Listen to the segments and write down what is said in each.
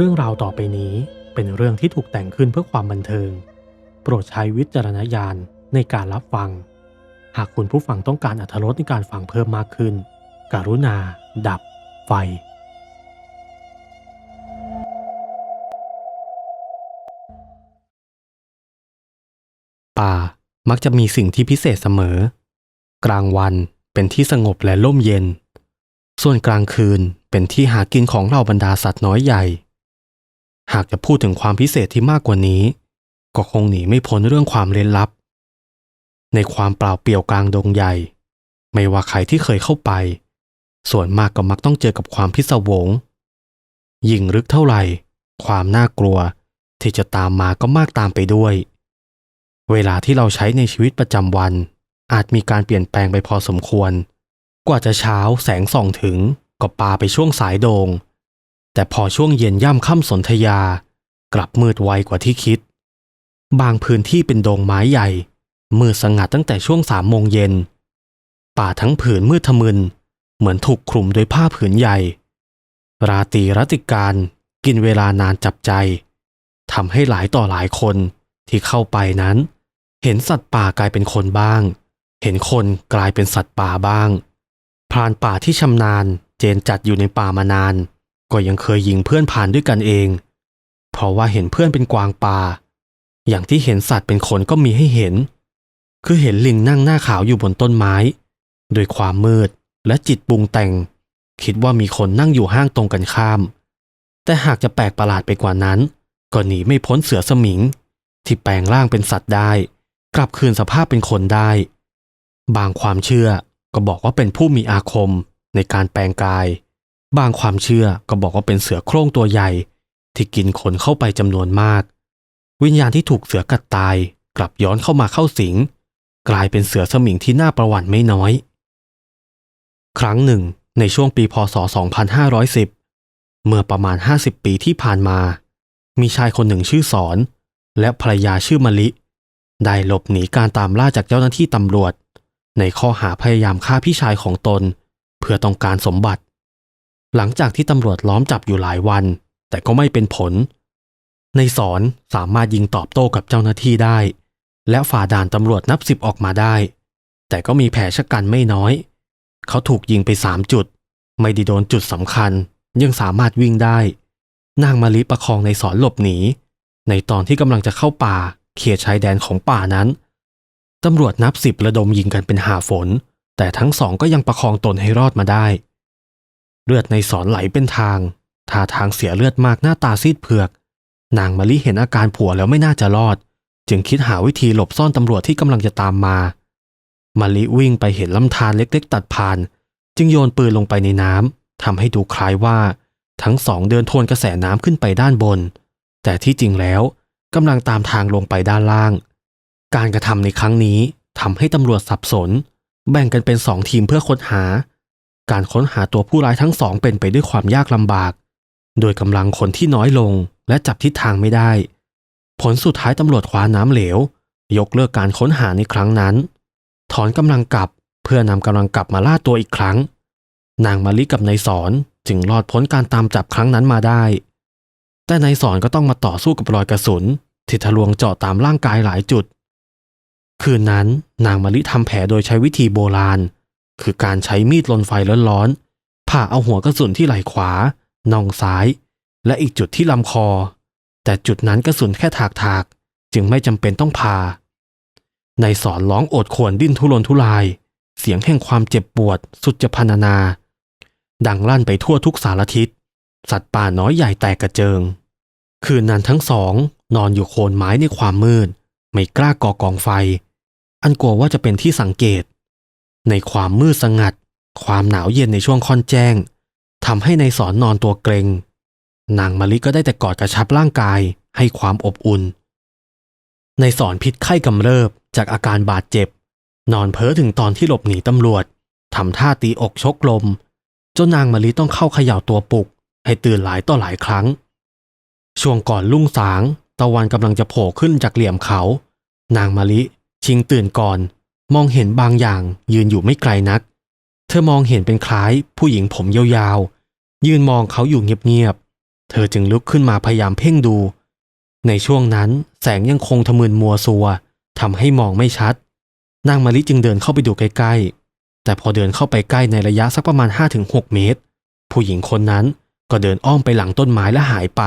เรื่องราวต่อไปนี้เป็นเรื่องที่ถูกแต่งขึ้นเพื่อความบันเทิง โปรดใช้วิจารณญาณในการรับฟัง หากคุณผู้ฟังต้องการอรรรสในการฟังเพิ่มมากขึ้น กรุณา ดับ ไฟ ป่ามักจะมีสิ่งที่พิเศษเสมอ กลางวันเป็นที่สงบและร่มเย็น ส่วนกลางคืนเป็นที่หากินของเหล่าบรรดาสัตว์น้อยใหญ่ หากจะพูดถึงความพิเศษที่มากกว่านี้ ก็คงหนีไม่พ้นเรื่องความเร้นลับ ในความเปล่าเปลี่ยวกลางดงใหญ่ ไม่ว่าใครที่เคยเข้าไป ส่วนมากก็มักต้องเจอกับความพิศวง ยิ่งลึกเท่าไหร่ ความน่ากลัวที่จะตามมาก็มากตามไปด้วย เวลาที่เราใช้ในชีวิตประจำวัน อาจมีการเปลี่ยนแปลงไปพอสมควร กว่าจะเช้าแสงส่องถึงก็ปาไปช่วงสายโดง แต่พอช่วงเย็นย่ำค่ำสนธยา กลับมืดไวกว่าที่คิด บางพื้นที่เป็นโดงไม้ใหญ่ มืดสงัดตั้งแต่ช่วงสามโมงเย็น ป่าทั้งผืนมืดทะมึน เหมือนถูกคลุมด้วยผ้าผืนใหญ่ ราตรีรัติการกินเวลานานจับใจทำให้หลายต่อหลายคนที่เข้าไปนั้น เห็นสัตว์ป่ากลายเป็นคนบ้าง เห็นคนกลายเป็นสัตว์ป่าบ้าง พรานป่าที่ชำนาญเจนจัดอยู่ในป่ามานาน ก็ยังเคยยิงเพื่อนผ่านด้วยกันเอง เพราะว่าเห็นเพื่อนเป็นกวางป่า อย่างที่เห็นสัตว์เป็นคนก็มีให้เห็น คือเห็นลิงนั่งหน้าขาวอยู่บนต้นไม้ โดยความมืดและจิตปรุงแต่ง คิดว่ามีคนนั่งอยู่ห้างตรงกันข้าม แต่หากจะแปลกประหลาดไปกว่านั้นก็หนีไม่พ้นเสือสมิง ที่แปลงร่างเป็นสัตว์ได้ กลับคืนสภาพเป็นคนได้ บางความเชื่อก็บอกว่าเป็นผู้มีอาคมในการแปลงกาย บางความเชื่อก็บอกว่าเป็นเสือโคร่งตัวใหญ่ ที่กินคนเข้าไปจำนวนมาก วิญญาณที่ถูกเสือกัดตายกลับย้อนเข้ามาเข้าสิง กลายเป็นเสือสมิงที่น่าประวัติไม่น้อย ครั้งหนึ่ง ในช่วงปีพศ 2510 เมื่อประมาณ 50 ปีที่ผ่านมา มีชายคนหนึ่งชื่อสอน และภรรยาชื่อมะลิ ได้หลบหนีการตามล่าจากเจ้าหน้าที่ตำรวจ ในข้อหาพยายามฆ่าพี่ชายของตน เพื่อต้องการสมบัติ หลังจากที่ตำรวจล้อมจับอยู่หลายวัน แต่ก็ไม่เป็นผล ในสอนสามารถยิงตอบโต้กับเจ้าหน้าที่ได้ และฝ่าด่านตำรวจนับสิบออกมาได้ แต่ก็มีแผลชะกันไม่น้อย เขาถูกยิงไปสามจุด ไม่ได้โดนจุดสำคัญ ยังสามารถวิ่งได้ นางมาลิประคองในสอนหลบหนี ในตอนที่กำลังจะเข้าป่าเขียชายแดนของป่านั้นตำรวจนับสิบระดมยิงกันเป็นหาฝน แต่ทั้งสองก็ยังประคองตนให้รอดมาได้ เลือดในสอนไหลเป็นทางท่าทางเสียเลือดมากหน้าตาซีดเผือก นางมะลิเห็นอาการผัวแล้วไม่น่าจะรอด จึงคิดหาวิธีหลบซ่อนตำรวจที่กำลังจะตามมามะลิวิ่งไปเห็นลำธารเล็กๆ ตัดผ่าน จึงโยนปืนลงไปในน้ำทำให้ดูคล้ายว่า ทั้งสองเดินทวนกระแสน้ำขึ้นไปด้านบน แต่ที่จริงแล้วกำลังตามทางลงไปด้านล่าง การกระทำในครั้งนี้ทำให้ตำรวจสับสน แบ่งกันเป็นสองทีมเพื่อค้นหา การค้นหาตัวผู้ร้ายทั้งสองเป็นไปด้วยความยากลำบาก โดยกำลังคนที่น้อยลงและจับทิศทางไม่ได้ ผลสุดท้ายตำรวจคว้าน้ำเหลว ยกเลิกการค้นหาในครั้งนั้น ถอนกำลังกลับเพื่อนำกำลังกลับมาล่าตัวอีกครั้ง นางมาลิกับนายสอนจึงรอดพ้นการตามจับครั้งนั้นมาได้ แต่นายสอนก็ต้องมาต่อสู้กับรอยกระสุนที่ทะลวงเจาะตามร่างกายหลายจุด คืนนั้นนางมาลิทำแผลโดยใช้วิธีโบราณ คือการใช้มีดลนไฟร้อนๆผ่าเอาหัวกระสุนที่ไหล่ขวาน่องซ้าย และอีกจุดที่ลำคอ แต่จุดนั้นกระสุนแค่ถากถากๆจึงไม่จำเป็นต้องผ่า ในสอนร้องโอดควญดิ้นทุรนทุราย เสียงแห่งความเจ็บปวดสุดจะพรรณนา ดังลั่นไปทั่วทุกสารทิศ สัตว์ป่าน้อยใหญ่แตกกระเจิง คืนนั้นทั้งสองนอนอยู่โคนไม้ในความมืด ไม่กล้าก่อกองไฟ อันกลัวว่าจะเป็นที่สังเกต ในความมืดสงัด ความหนาวเย็นในช่วงค่อนแจ้งทำให้ในายสอนนอนตัวเกรง นางมะลิก็ได้แต่กอดกระชับร่างกายให้ความอบอุ่น ในายสอนพิษไข้กำเริบจากอาการบาดเจ็บ นอนเพ้อถึงตอนที่หลบหนีตำรวจทำท่าตีอกชกลม จนนางมะลิต้องเข้าเขย่าตัวปลุก ให้ตื่นหลายต่อหลายครั้ง ช่วงก่อนลุ่งสาง ตะวันกำลังจะโผล่ขึ้นจากเหลี่ยมเขา นางมะลิชิงตื่นก่อน มองเห็นบางอย่างยืนอยู่ไม่ไกลนัก เธอมองเห็นเป็นคล้ายผู้หญิงผมยาวๆ ยืนมองเขาอยู่เงียบๆ เธอจึงลุกขึ้นมาพยายามเพ่งดู ในช่วงนั้นแสงยังคงทะมึนมัวซัวทำให้มองไม่ชัด นางมะลิจึงเดินเข้าไปดูใกล้ๆ แต่พอเดินเข้าไปใกล้ในระยะสักประมาณ 5-6 เมตร ผู้หญิงคนนั้นก็เดินอ้อมไปหลังต้นไม้และหายไป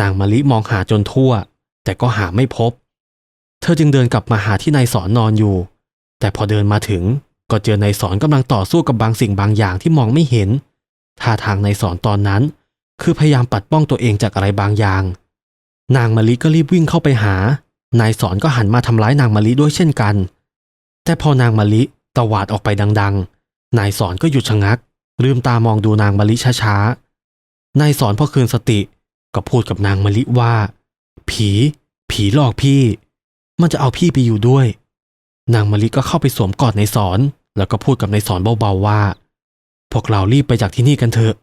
นางมะลิมองหาจนทั่ว แต่ก็หาไม่พบ เธอจึงเดินกลับมาหาที่นายสอนนอนอยู่ แต่พอเดินมาถึงก็เจอนายสอนกำลังต่อสู้กับบางสิ่งบางอย่างที่มองไม่เห็น ท่าทางนายสอนตอนนั้น คือพยายามปัดป้องตัวเองจากอะไรบางอย่าง นางมะลิก็รีบวิ่งเข้าไปหา นายสอนก็หันมาทำร้ายนางมะลิด้วยเช่นกัน แต่พอนางมะลิตวาดออกไปดัง ๆ นายสอนก็หยุดชะงัก ลืมตามองดูนางมะลิช้าๆ นายสอนพอคืนสติ ก็พูดกับนางมะลิว่า ผี ผีหลอกพี่ มันจะเอาพี่ไปอยู่ด้วย นางมะลิก็เข้าไปสวมกอดนายสอน แล้วก็พูดกับนายสอนเบาๆว่า พวกเรารีบไปจากที่นี่กันเถอะ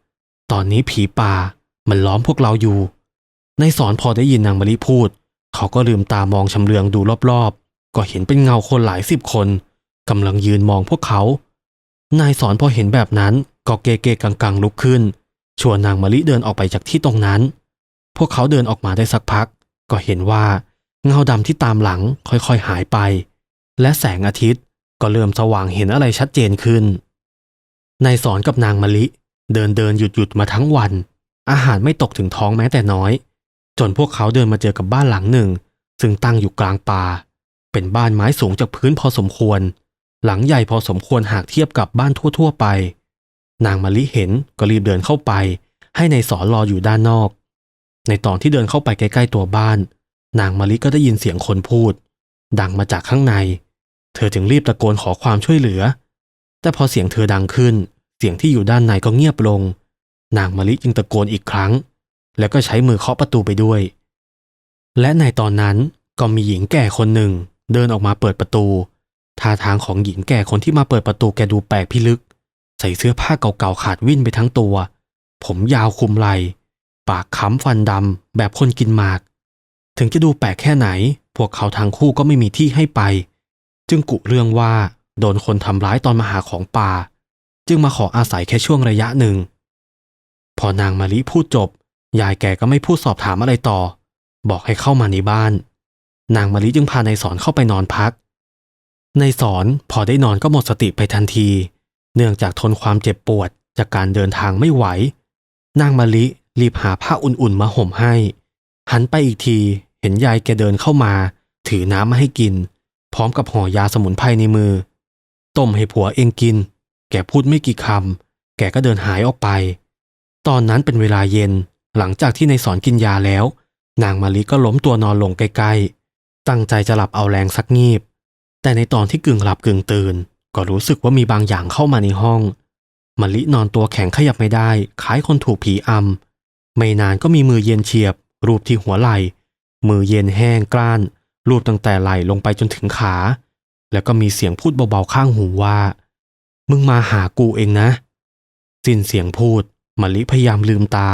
ตอนนี้ผีป่ามันล้อมพวกเราอยู่นายสอนพอได้ยินนางมะลิพูด เขาก็ลืมตามองชำเลืองดูรอบๆ ก็เห็นเป็นเงาคนหลายสิบคนกำลังยืนมองพวกเขา นายสอนพอเห็นแบบนั้นก็เกเกกังกังลุกขึ้น ชวนนางมะลิเดินออกไปจากที่ตรงนั้น พวกเขาเดินออกมาได้สักพัก ก็เห็นว่าเงาดำที่ตามหลังค่อยๆหายไป และแสงอาทิตย์ก็เริ่มสว่างเห็นอะไรชัดเจนขึ้น นายสอนกับนางมะลิ เดินเดินหยุดหยุดมาทั้งวัน อาหารไม่ตกถึงท้องแม้แต่น้อย จนพวกเขาเดินมาเจอกับบ้านหลังหนึ่ง ซึ่งตั้งอยู่กลางป่า เป็นบ้านไม้สูงจากพื้นพอสมควร หลังใหญ่พอสมควรหากเทียบกับบ้านทั่ว ๆ ไป นางมะลิเห็นก็รีบเดินเข้าไป ให้ในายสอนรออยู่ด้านนอก ในตอนที่เดินเข้าไปใกล้ ๆ ตัวบ้าน นางมะลิก็ได้ยินเสียงคนพูด ดังมาจากข้างใน เธอจึงรีบตะโกนขอความช่วยเหลือ แต่พอเสียงเธอดังขึ้น เสียงที่อยู่ด้านในก็เงียบลง นางมะลิจึงตะโกนอีกครั้ง แล้วก็ใช้มือเคาะประตูไปด้วย และในตอนนั้นก็มีหญิงแก่คนหนึ่ง เดินออกมาเปิดประตู ท่าทางของหญิงแก่คนที่มาเปิดประตูแกดูแปลกพิลึก ใส่เสื้อผ้าเก่าๆขาดวิ่นไปทั้งตัว ผมยาวคุมไหลปากค้ำฟันดำแบบคนกินหมาก ถึงจะดูแปลกแค่ไหน พวกเขาทั้งคู่ก็ไม่มีที่ให้ไป จึงกุเรื่องว่าโดนคนทำร้ายตอนมาหาของป่า จึงมาขออาศัยแค่ช่วงระยะหนึ่ง พอนางมาลิพูดจบ ยายแกก็ไม่พูดสอบถามอะไรต่อ บอกให้เข้ามาในบ้าน นางมาลิจึงพานายสอนเข้าไปนอนพักนายสอนพอได้นอนก็หมดสติไปทันที เนื่องจากทนความเจ็บปวดจากการเดินทางไม่ไหว นางมาลิรีบหาผ้าอุ่นๆมาห่มให้ หันไปอีกทีเห็นยายแกเดินเข้ามา ถือน้ำมาให้กิน พร้อมกับห่อยาสมุนไพรในมือ ต้มให้ผัวเองกิน แกพูดไม่กี่คำ แกก็เดินหายออกไป ตอนนั้นเป็นเวลาเย็น หลังจากที่ในายสอนกินยาแล้ว นางมาลิก็ล้มตัวนอนลงใกล้ๆ ตั้งใจจะหลับเอาแรงสักงีบ แต่ในตอนที่กึ่งหลับกึ่งตื่น ก็รู้สึกว่ามีบางอย่างเข้ามาในห้องมะลินอนตัวแข็งขยับไม่ได้ คล้ายคนถูกผีอำไม่นานก็มีมือเย็นเฉียบ รูปที่หัวไหล่ มือเย็นแห้งกร้าน รูปตั้งแต่ไหล่ลงไปจนถึงขา แล้วก็มีเสียงพูดเบาๆข้างหูว่า มึงมาหากูเองนะ สิ้นเสียงพูดมะลิพยายามลืมตา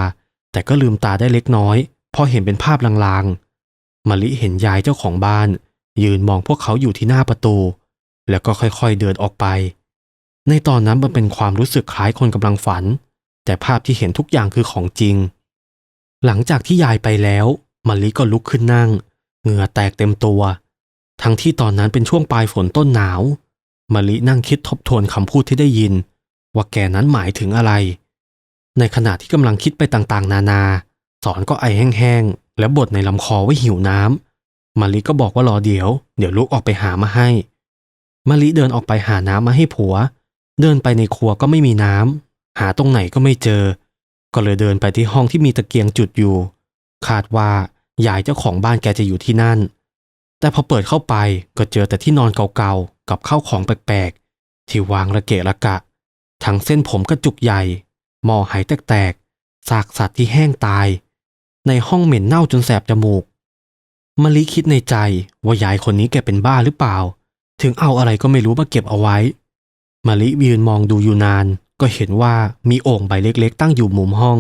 แต่ก็ลืมตาได้เล็กน้อย พอเห็นเป็นภาพลางๆมะลิเห็นยายเจ้าของบ้าน ยืนมองพวกเขาอยู่ที่หน้าประตู แล้วก็ค่อยๆเดินออกไป ในตอนนั้นมันเป็นความรู้สึกคล้ายคนกำลังฝัน แต่ภาพที่เห็นทุกอย่างคือของจริง หลังจากที่ยายไปแล้วมะลิก็ลุกขึ้นนั่ง เหงื่อแตกเต็มตัว ทั้งที่ตอนนั้นเป็นช่วงปลายฝนต้นหนาวมะลินั่งคิดทบทวนคำพูดที่ได้ยิน ว่าแกนั้นหมายถึงอะไร ในขณะที่กำลังคิดไปต่างๆ นานา สอนก็ไอแห้งๆ และบดในลำคอว่าหิวน้ำมะลิก็บอกว่ารอเดี๋ยว เดี๋ยวลูกออกไปหามาให้มะลิเดินออกไปหาน้ำมาให้ผัว เดินไปในครัวก็ไม่มีน้ำหาตรงไหนก็ไม่เจอ ก็เลยเดินไปที่ห้องที่มีตะเกียงจุดอยู่ คาดว่า ยายเจ้าของบ้านแกจะอยู่ที่นั่น แต่พอเปิดเข้าไปก็เจอแต่ที่นอนเก่าๆ กับข้าวของแปลกๆ ที่วางระเกะระกะ ทั้งเส้นผมกระจุกใหญ่ หมอหายแตกๆซากสัตว์ที่แห้งตาย ในห้องเหม็นเน่าจนแสบจมูกมะลิคิดในใจว่ายายคนนี้แกเป็นบ้าหรือเปล่า ถึงเอาอะไรก็ไม่รู้มาเก็บเอาไว้มะลิยืนมองดูอยู่นาน ก็เห็นว่ามีโอ่งใบเล็กๆ ตั้งอยู่มุมห้อง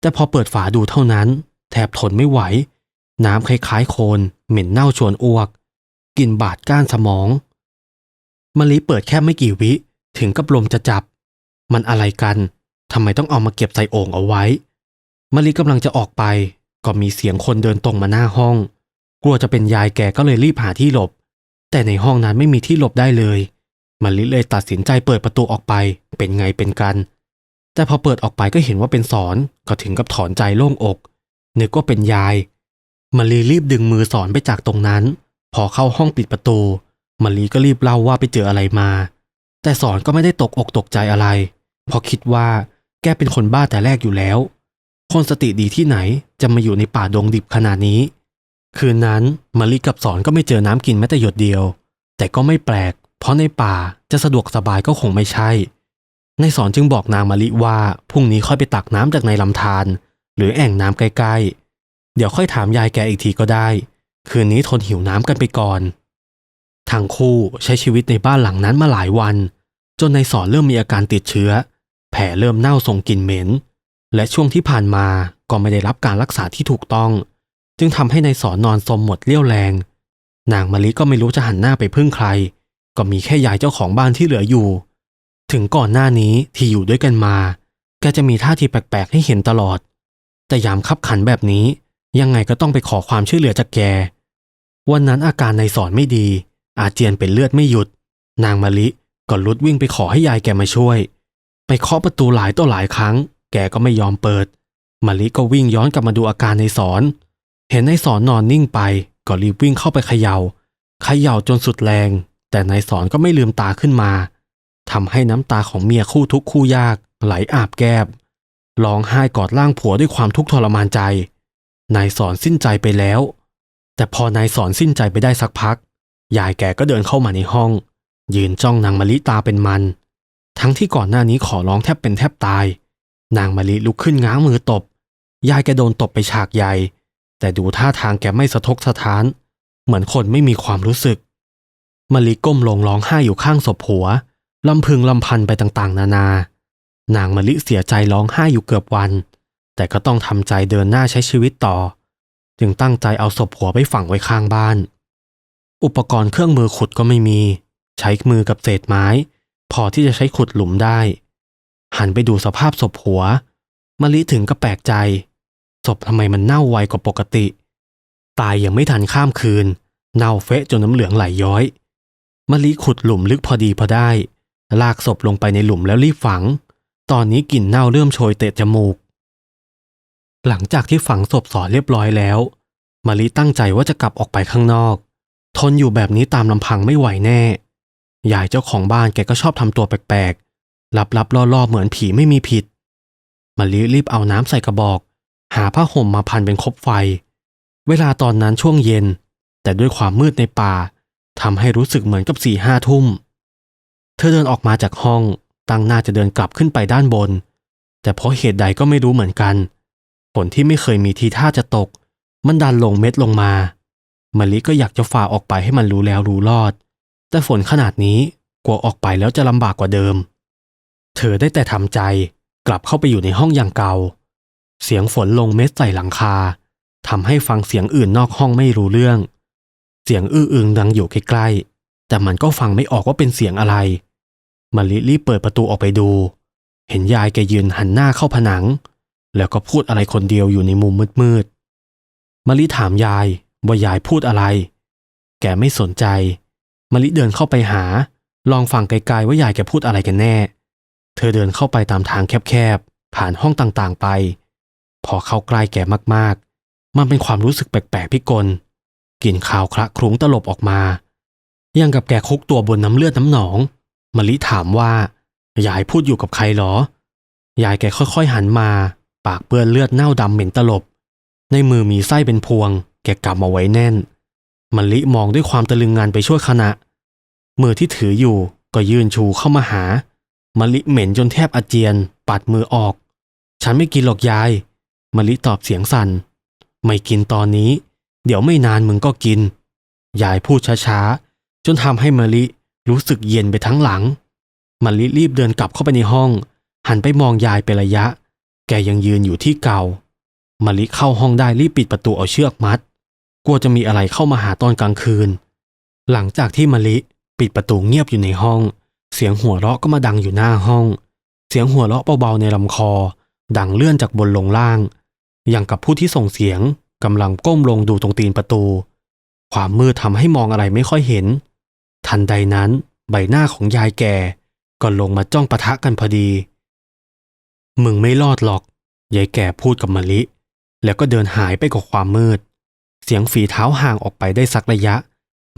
แต่พอเปิดฝาดูเท่านั้น แทบทนไม่ไหว น้ำคล้ายๆโคลนเหม็นเน่าชวนอ้วกกลินบาดก้านสมองมะลิเปิดแค่ไม่กี่วิ ถึงกับลมจะจับ มันอะไรกันทำไมต้องเอามาเก็บใส่โอ่งเอาไว้มะลิกำลังจะออกไป ก็มีเสียงคนเดินตรงมาหน้าห้อง กลัวจะเป็นยายแกก็เลยรีบหาที่หลบ แต่ในห้องนั้นไม่มีที่หลบได้เลยมะลิเลยตัดสินใจเปิดประตูออกไป เป็นไงเป็นกัน แต่พอเปิดออกไปก็เห็นว่าเป็นสอนก็ถึงกับถอนใจโล่งอกนึกว่าเป็นยาย มะลิรีบดึงมือสอนไปจากตรงนั้น พอเข้าห้องปิดประตูมะลิก็รีบเล่าว่าไปเจออะไรมา แต่สอนก็ไม่ได้ตกอกตกใจอะไรเพราะคิดว่าแกเป็นคนบ้าแต่แรกอยู่แล้ว คนสติดีที่ไหนจะมาอยู่ในป่าดงดิบขนาดนี้ คืนนั้นมะลิกับสอนก็ไม่เจอน้ำกินแม้แต่หยดเดียว แต่ก็ไม่แปลก เพราะในป่าจะสะดวกสบายก็คงไม่ใช่ในสอนจึงบอกนางมะลิว่าพรุ่งนี้ค่อยไปตักน้ำจากในลำธารหรือแอ่งน้ำใกล้ๆ เดี๋ยวค่อยถามยายแกอีกทีก็ได้ คืนนี้ทนหิวน้ำกันไปก่อนทั้งคู่ใช้ชีวิตในบ้านหลังนั้นมาหลายวัน จนในสอนเริ่มมีอาการติดเชื้อ แผลเริ่มเน่าส่งกลิ่นเหม็น และช่วงที่ผ่านมาก็ไม่ได้รับการรักษาที่ถูกต้อง จึงทำให้ในายสอนนอนสมหมดเรี่ยวแรง นางมะลิก็ไม่รู้จะหันหน้าไปพึ่งใคร ก็มีแค่ยายเจ้าของบ้านที่เหลืออยู่ ถึงก่อนหน้านี้ที่อยู่ด้วยกันมา แกจะมีท่าทีแปลกๆให้เห็นตลอด แต่ยามคับขันแบบนี้ ยังไงก็ต้องไปขอความช่วยเหลือจากแก วันนั้นอาการในายสอนไม่ดี อาเจียนเป็นเลือดไม่หยุด นางมะลิก็ลุดวิ่งไปขอให้ยายแกมาช่วย ไปเคาะประตูหลายต่อหลายครั้ง แกก็ไม่ยอมเปิดมะลิก็วิ่งย้อนกลับมาดูอาการในสอน เห็นในสอนนอนนิ่งไป ก็รีบวิ่งเข้าไปเขยา่าเขย่าจนสุดแรง แต่นายสอนก็ไม่ลืมตาขึ้นมาทำให้น้ำตาของเมียคู่ทุกข์คู่ยาก ไหลอาบแก้มร้องไห้กอดร่างผัวด้วยความทุกข์ทรมานใจ นายสอนสิ้นใจไปแล้ว แต่พอนายสอนสิ้นใจไปได้สักพัก ยายแกก็เดินเข้ามาในห้อง ยืนจ้องนางมะลิตาเป็นมัน ทั้งที่ก่อนหน้านี้ขอร้องแทบเป็นแทบตาย นางมะลิลุกขึ้นง้างมือตบ ยายแกโดนตบไปฉากใหญ่ แต่ดูท่าทางแกไม่สะทกสะท้าน เหมือนคนไม่มีความรู้สึกมะลิก้มลงร้องไห้อยู่ข้างศพผัวลำพึงลำพันไปต่างๆ นานา นางมะลิเสียใจร้องไห้อยู่เกือบวัน แต่ก็ต้องทำใจเดินหน้าใช้ชีวิตต่อ จึงตั้งใจเอาศพผัวไปฝังไว้ข้างบ้าน อุปกรณ์เครื่องมือขุดก็ไม่มี ใช้มือกับเศษไม้ พอที่จะใช้ขุดหลุมได้ หันไปดูสภาพศพผัวมะลิถึงก็แปลกใจ ศพทำไมมันเน่าไวกว่าปกติ ตายยังไม่ทันข้ามคืน เน่าเฟะจนน้ำเหลืองไหลย้อยมะลิขุดหลุมลึกพอดีพอได้ ลากศพลงไปในหลุมแล้วรีบฝัง ตอนนี้กลิ่นเน่าเริ่มโชยเตะจมูก หลังจากที่ฝังศพสอนเรียบร้อยแล้วมะลิตั้งใจว่าจะกลับออกไปข้างนอก ทนอยู่แบบนี้ตามลำพังไม่ไหวแน่ ยายเจ้าของบ้านแกก็ชอบทำตัวแปลกๆ ลับๆล่อๆ เหมือนผีไม่มีผิดมะลิรีบเอาน้ำใส่กระบอก หาผ้าห่มมาพันเป็นคบไฟ เวลาตอนนั้นช่วงเย็น แต่ด้วยความมืดในป่าทำให้รู้สึกเหมือนกับสี่ห้าทุ่ม เธอเดินออกมาจากห้อง ตั้งหน้าจะเดินกลับขึ้นไปด้านบน แต่เพราะเหตุใดก็ไม่รู้เหมือนกัน ฝนที่ไม่เคยมีทีท่าจะตก มันดันลงเม็ดลงมามะลิก็อยากจะฝ่าออกไปให้มันรู้แล้วรู้รอด แต่ฝนขนาดนี้กลัวออกไปแล้วจะลำบากกว่าเดิม เธอได้แต่ทำใจกลับเข้าไปอยู่ในห้องอย่างเก่า เสียงฝนลงเม็ดใส่หลังคาทำให้ฟังเสียงอื่นนอกห้องไม่รู้เรื่อง เสียงอื้ออึงดังอยู่ใกล้ๆแต่มันก็ฟังไม่ออกว่าเป็นเสียงอะไรมะลิรีบเปิดประตูออกไปดู เห็นยายแกยืนหันหน้าเข้าผนัง แล้วก็พูดอะไรคนเดียวอยู่ในมุมมืดๆมะลิถามยายว่ายายพูดอะไร แกไม่สนใจมะลิเดินเข้าไปหา ลองฟังไกลๆว่ายายแกพูดอะไรกันแน่ เธอเดินเข้าไปตามทางแคบๆ ผ่านห้องต่างๆไป พอเข้าใกล้แกมากๆ มันเป็นความรู้สึกแปลกๆพิกลกลิ่นข่าวคละครุ้งตลบออกมายังกับแกคุกตัวบนน้ำเลือดน้ำหนองมะลิถามว่ายายพูดอยู่กับใครหรอ ยายแกค่อยๆหันมา ปากเปื้อนเลือดเน่าดำเหม็นตลบ ในมือมีไส้เป็นพวง แกกำมาไว้แน่นมะลิมองด้วยความตะลึงงานไปช่วยขณะ มือที่ถืออยู่ก็ยื่นชูเข้ามาหามะลิเหม็นจนแทบอาเจียน ปัดมือออก ฉันไม่กินหรอกยายมะลิตอบเสียงสัน่น ไม่กินตอนนี้ เดี๋ยวไม่นานมึงก็กิน ยายพูดช้าๆ จนทำให้มะลิรู้สึกเย็นไปทั้งหลังมะลิรีบเดินกลับเข้าไปในห้อง หันไปมองยายเป็นระยะ แกยังยืนอยู่ที่เก่ามะลิเข้าห้องได้รีบปิดประตูเอาเชือกมัด กลัวจะมีอะไรเข้ามาหาตอนกลางคืน หลังจากที่มะลิปิดประตูเงียบอยู่ในห้อง เสียงหัวเราะก็มาดังอยู่หน้าห้อง เสียงหัวเราะเบาๆในลำคอ ดังเลื่อนจากบนลงล่าง อย่างกับผู้ที่ส่งเสียงกำลังก้มลงดูตรงตีนประตู ความมืดทำให้มองอะไรไม่ค่อยเห็น ทันใดนั้น ใบหน้าของยายแก่ก็ลงมาจ้องปะทะกันพอดี มึงไม่รอดหรอก ยายแก่พูดกับมะลิ แล้วก็เดินหายไปกับความมืด เสียงฝีเท้าห่างออกไปได้สักระยะ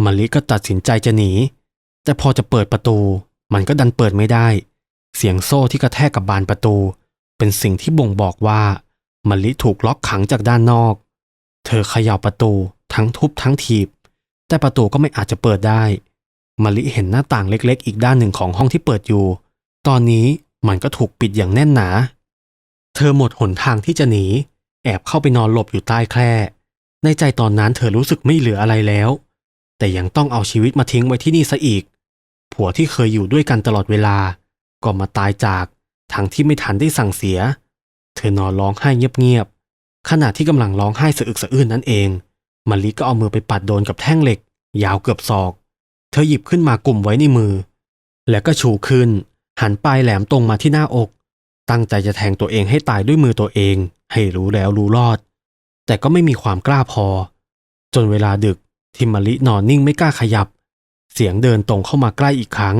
มะลิก็ตัดสินใจจะหนี แต่พอจะเปิดประตู มันก็ดันเปิดไม่ได้ เสียงโซ่ที่กระแทกกับบานประตู เป็นสิ่งที่บ่งบอกว่ามะลิถูกล็อกขังจากด้านนอก เธอเขย่าประตูทั้งทุบทั้งถีบ แต่ประตูก็ไม่อาจจะเปิดได้มะลิเห็นหน้าต่างเล็กๆ อีกด้านหนึ่งของห้องที่เปิดอยู่ ตอนนี้ มันก็ถูกปิดอย่างแน่นหนา เธอหมดหนทางที่จะหนี แอบเข้าไปนอนหลบอยู่ใต้แคร่ ในใจตอนนั้นเธอรู้สึกไม่เหลืออะไรแล้ว แต่ยังต้องเอาชีวิตมาทิ้งไว้ที่นี่ซะอีก ผัวที่เคยอยู่ด้วยกันตลอดเวลา ก็มาตายจากทั้งที่ไม่ทันได้สั่งเสีย เธอนอนร้องไห้เงียบๆ ขณะที่กำลังร้องไห้สะอึกสะอื้นนั่นเองมะลิก็เอามือไปปัดโดนกับแท่งเหล็ก ยาวเกือบศอก เธอหยิบขึ้นมากลุ่มไว้ในมือ แล้วก็ชูขึ้น หันปลายแหลมตรงมาที่หน้าอก ตั้งใจจะแทงตัวเองให้ตายด้วยมือตัวเอง ให้รู้แล้วรู้รอด แต่ก็ไม่มีความกล้าพอ จนเวลาดึกที่มะลินอนนิ่งไม่กล้าขยับ เสียงเดินตรงเข้ามาใกล้อีกครั้ง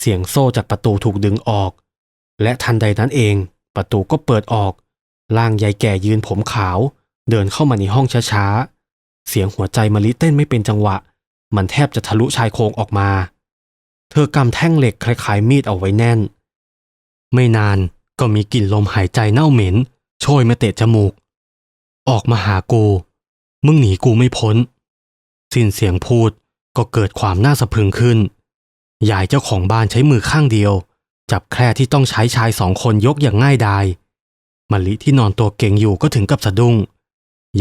เสียงโซ่จากประตูถูกดึงออก และทันใดนั้นเอง ประตูก็เปิดออกร่างยายแก่ยืนผมขาว เดินเข้ามาในห้องช้าๆเสียงหัวใจมะลิเต้นไม่เป็นจังหวะ มันแทบจะทะลุชายโครงออกมา เธอกำแท่งเหล็กคล้ายๆมีดเอาไว้แน่น ไม่นานก็มีกลิ่นลมหายใจเน่าเหม็น โชยมาเตะจมูก ออกมาหากู มึงหนีกูไม่พ้น สิ้นเสียงพูดก็เกิดความน่าสะพึงขึ้น ยายเจ้าของบ้านใช้มือข้างเดียว จับแคร่ที่ต้องใช้ชายสองคนยกอย่างง่ายดายมะลิที่นอนตัวเก่งอยู่ก็ถึงกับสะดุ้ง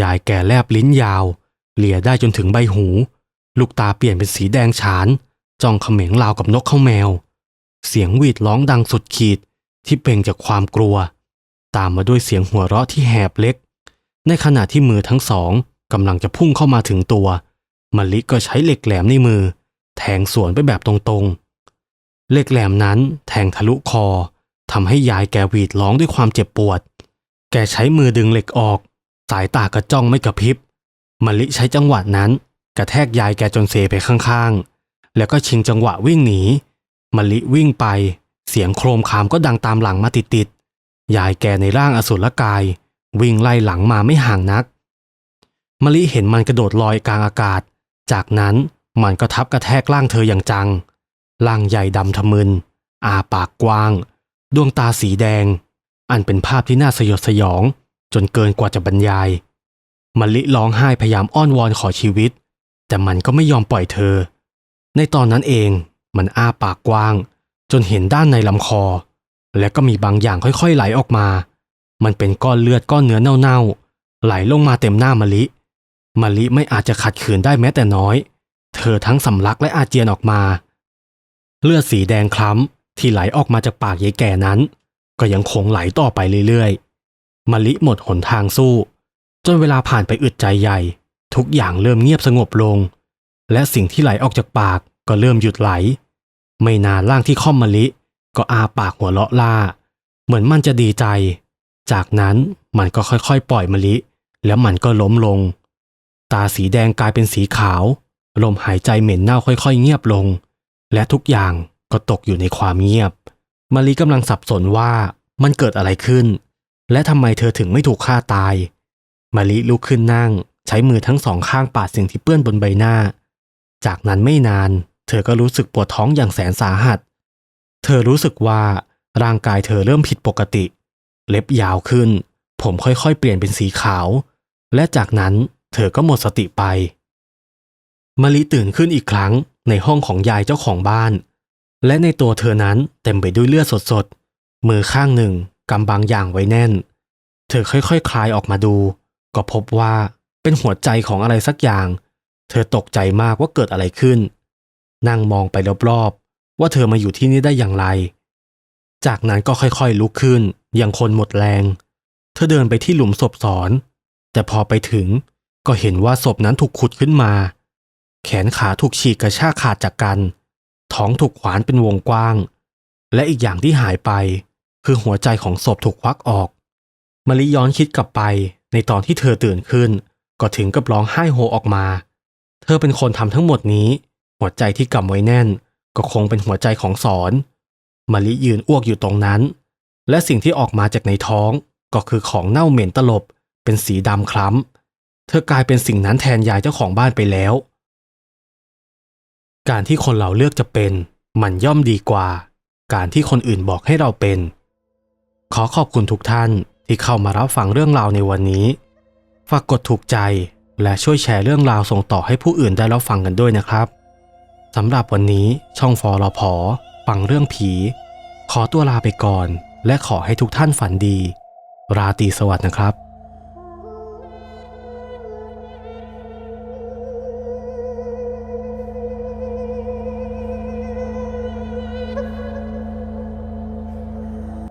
ยายแก่แลบลิ้นยาว เหลี่ยได้จนถึงใบหู ลูกตาเปลี่ยนเป็นสีแดงฉาน จ้องเขม็งราวกับนกข้าแมว เสียงหวีดร้องดังสุดขีดที่เป่งจากความกลัว ตามมาด้วยเสียงหัวเราะที่แหบเล็ก ในขณะที่มือทั้งสองกำลังจะพุ่งเข้ามาถึงตัวมะลิก็ใช้เหล็กแหลมในมือ แทงสวนไปแบบตรงๆ เหล็กแหลมนั้นแทงทะลุคอทำให้ยายแกหวีดร้องด้วยความเจ็บปวด แกใช้มือดึงเหล็กออก สายตากระจ้องไม่กระพริบมะลิใช้จังหวะนั้น กระแทกยายแกจนเซไปข้างๆ แล้วก็ชิงจังหวะวิ่งหนีมะลิวิ่งไป เสียงโครมคามก็ดังตามหลังมาติดๆยายแกในร่างอสุรกาย วิ่งไล่หลังมาไม่ห่างนักมะลิเห็นมันกระโดดลอยกลางอากาศ จากนั้นมันก็ทับกระแทกร่างเธออย่างจัง ร่างใหญ่ดำทะมึน อาปากกว้าง ดวงตาสีแดง อันเป็นภาพที่น่าสยดสยอง จนเกินกว่าจะบรรยายมะลิร้องไห้พยายามอ้อนวอนขอชีวิต แต่มันก็ไม่ยอมปล่อยเธอ ในตอนนั้นเองมันอ้าปากกว้าง จนเห็นด้านในลำคอ และก็มีบางอย่างค่อยๆไหลออกมา มันเป็นก้อนเลือดก้อนเนื้อเน่าๆไหลลงมาเต็มหน้ามะลิมะลิไม่อาจจะขัดขืนได้แม้แต่น้อย เธอทั้งสำลักและอาเจียนออกมา เลือดสีแดงคล้ำที่ไหลออกมาจากปากยายแก่นั้น ก็ยังคงไหลต่อไปเรื่อยๆมะลิหมดหนทางสู้ จนเวลาผ่านไปอึดใจใหญ่ ทุกอย่างเริ่มเงียบสงบลง และสิ่งที่ไหลออกจากปาก ก็เริ่มหยุดไหล ไม่นานร่างที่ค่อมมะลิ ก็อาปากหัวเราะล่า เหมือนมันจะดีใจ จากนั้นมันก็ค่อยๆ ปล่อยมะลิ แล้วมันก็ล้มลง ตาสีแดงกลายเป็นสีขาว ลมหายใจเหม็นเน่าค่อยๆ เงียบลง และทุกอย่างก็ตกอยู่ในความเงียบมะลิกำลังสับสนว่ามันเกิดอะไรขึ้น และทำไมเธอถึงไม่ถูกฆ่าตายมะลิลุกขึ้นนั่ง ใช้มือทั้งสองข้างปาดสิ่งที่เปื้อนบนใบหน้า จากนั้นไม่นาน เธอก็รู้สึกปวดท้องอย่างแสนสาหัส เธอรู้สึกว่าร่างกายเธอเริ่มผิดปกติ เล็บยาวขึ้น ผมค่อยๆ เปลี่ยนเป็นสีขาว และจากนั้นเธอก็หมดสติไปมะลิตื่นขึ้นอีกครั้งในห้องของยายเจ้าของบ้าน และในตัวเธอนั้นเต็มไปด้วยเลือดสดๆ มือข้างหนึ่งกำบางอย่างไว้แน่น เธอค่อยๆคคลายออกมาดู ก็พบว่าเป็นหัวใจของอะไรสักอย่าง เธอตกใจมากว่าเกิดอะไรขึ้น นั่งมองไปรอบๆ ว่าเธอมาอยู่ที่นี่ได้อย่างไร จากนั้นก็ค่อยๆลุกขึ้นอย่างคนหมดแรง เธอเดินไปที่หลุมศพสอน แต่พอไปถึงก็เห็นว่าศพนั้นถูกขุดขึ้นมา แขนขาถูกฉีกกระชากขาดจากกัน ท้องถูกขวานเป็นวงกว้าง และอีกอย่างที่หายไป คือหัวใจของศพถูกควักออกมะลิย้อนคิดกลับไปในตอนที่เธอตื่นขึ้น ก็ถึงกับร้องไห้โฮออกมา เธอเป็นคนทำทั้งหมดนี้ หัวใจที่กำไว้แน่น ก็คงเป็นหัวใจของสอนมะลิยืนอ้วกอยู่ตรงนั้น และสิ่งที่ออกมาจากในท้องก็คือของเน่าเหม็นตลบ เป็นสีดำคล้ำ เธอกลายเป็นสิ่งนั้นแทนยายเจ้าของบ้านไปแล้ว การที่คนเราเลือกจะเป็น มันย่อมดีกว่า การที่คนอื่นบอกให้เราเป็น ขอขอบคุณทุกท่านที่เข้ามารับฟังเรื่องราวในวันนี้ ฝากกดถูกใจและช่วยแชร์เรื่องราวส่งต่อให้ผู้อื่นได้รับฟังกันด้วยนะครับ สำหรับวันนี้ช่องฟอรพอฟังเรื่องผี ขอตัวลาไปก่อน และขอให้ทุกท่านฝันดี ราตรีสวัสดิ์นะครับ